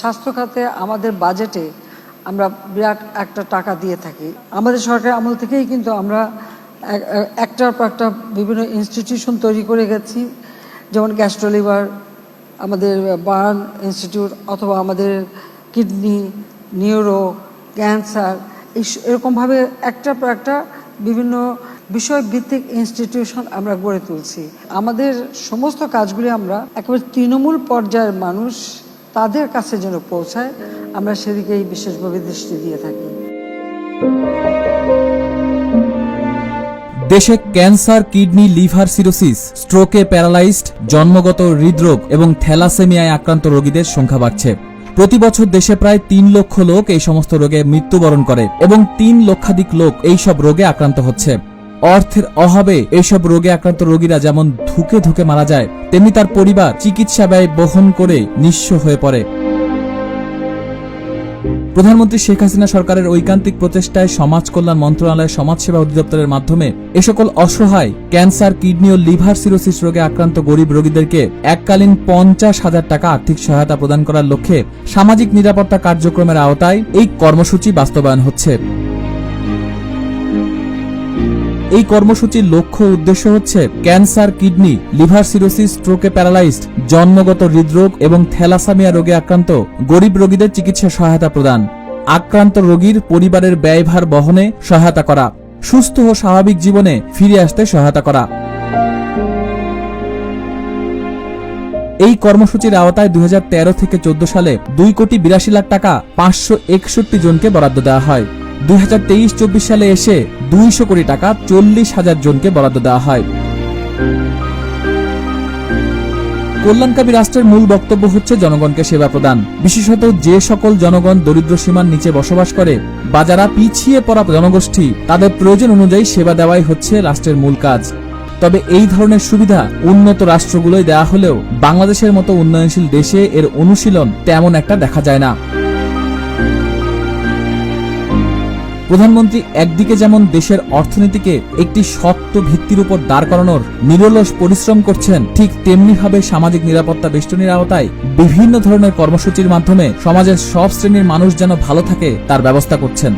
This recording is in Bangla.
স্বাস্থ্য খাতে আমাদের বাজেটে আমরা বিরাট একটা টাকা দিয়ে থাকি। আমাদের সরকার আমল থেকেই কিন্তু আমরা এক- একটার পর একটা বিভিন্ন ইনস্টিটিউশন তৈরি করে গেছি। যেমন গ্যাস্ট্রোলিভার আমাদের বার্ন ইনস্টিটিউট অথবা আমাদের কিডনি নিউরো ক্যান্সার এই এরকমভাবে একটার পর একটা বিভিন্ন বিষয়ভিত্তিক ইনস্টিটিউশন আমরা গড়ে তুলছি। আমাদের সমস্ত কাজগুলি আমরা একেবারে তৃণমূল পর্যায়ের মানুষ তাদের কাছে যেন পৌঁছায়, আমরা সেদিকেই বিশেষভাবে দৃষ্টি দিয়ে থাকি। দেশে ক্যান্সার, কিডনি, লিভার সিরোসিস, স্ট্রোকে প্যারালাইজড, জন্মগত হৃদরোগ এবং থ্যালাসেমিয়ায় আক্রান্ত রোগীদের সংখ্যা বাড়ছে। প্রতি বছর দেশে প্রায় তিন লক্ষ লোক এই সমস্ত রোগে মৃত্যুবরণ করে এবং তিন লক্ষাধিক লোক এই সব রোগে আক্রান্ত হচ্ছে। অর্থের অভাবে এইসব রোগে আক্রান্ত রোগীরা যেমন ধুকে ধুকে মারা যায়, তেমনি তার পরিবার চিকিৎসা ব্যয় বহন করে নিঃস্ব হয়ে পড়ে। প্রধানমন্ত্রী শেখ হাসিনা সরকারের ঐকান্তিক প্রচেষ্টায় সমাজ কল্যাণ মন্ত্রণালয়ের সমাজসেবা অধিদপ্তরের মাধ্যমে এ সকল অসহায় ক্যান্সার, কিডনি ও লিভার সিরোসিস রোগে আক্রান্ত গরিব রোগীদেরকে এককালীন পঞ্চাশ হাজার টাকা আর্থিক সহায়তা প্রদান করার লক্ষ্যে সামাজিক নিরাপত্তা কার্যক্রমের আওতায় এই কর্মসূচি বাস্তবায়ন হচ্ছে। এই কর্মসূচির লক্ষ্য উদ্দেশ্য হচ্ছে ক্যান্সার, কিডনি, লিভার সিরোসিস, স্ট্রোকে প্যারালাইজড জন্মগত হৃদরোগ এবং থ্যালাসামিয়া রোগে আক্রান্ত গরিব রোগীদের চিকিৎসা সহায়তা প্রদান, আক্রান্ত রোগীর পরিবারের ব্যয়ভার বহনে সহায়তা করা, সুস্থ ও স্বাভাবিক জীবনে ফিরে আসতে সহায়তা করা। এই কর্মসূচির আওতায় দু হাজার তেরো থেকে চোদ্দ সালে দুই কোটি বিরাশি লাখ টাকা পাঁচশো একষট্টি জনকে বরাদ্দ দেওয়া হয়। দুই হাজার তেইশ চব্বিশ সালে এসে দুইশো কোটি টাকা চল্লিশ হাজার জনকে বরাদ্দ দেওয়া হয়। কল্যাণকামী রাষ্ট্রের মূল বক্তব্য হচ্ছে জনগণকে সেবা প্রদান। বিশেষত যে সকল জনগণ দরিদ্র সীমার নিচে বসবাস করে বা যারা পিছিয়ে পড়া জনগোষ্ঠী, তাদের প্রয়োজন অনুযায়ী সেবা দেওয়াই হচ্ছে রাষ্ট্রের মূল কাজ। তবে এই ধরনের সুবিধা উন্নত রাষ্ট্রগুলোয় দেয়া হলেও বাংলাদেশের মতো উন্নয়নশীল দেশে এর অনুশীলন তেমন একটা দেখা যায় না। প্রধানমন্ত্রী একদিকে যেমন দেশের অর্থনীতিকে একটি শক্ত ভিত্তির উপর দাঁড় করানোর নিরলস পরিশ্রম করছেন, ঠিক তেমনি ভাবে সামাজিক নিরাপত্তা বেষ্টনীর আওতায় বিভিন্ন ধরনের কর্মসূচির মাধ্যমে সমাজের সব শ্রেণির মানুষ যেন ভালো থাকে, তার ব্যবস্থা করছেন।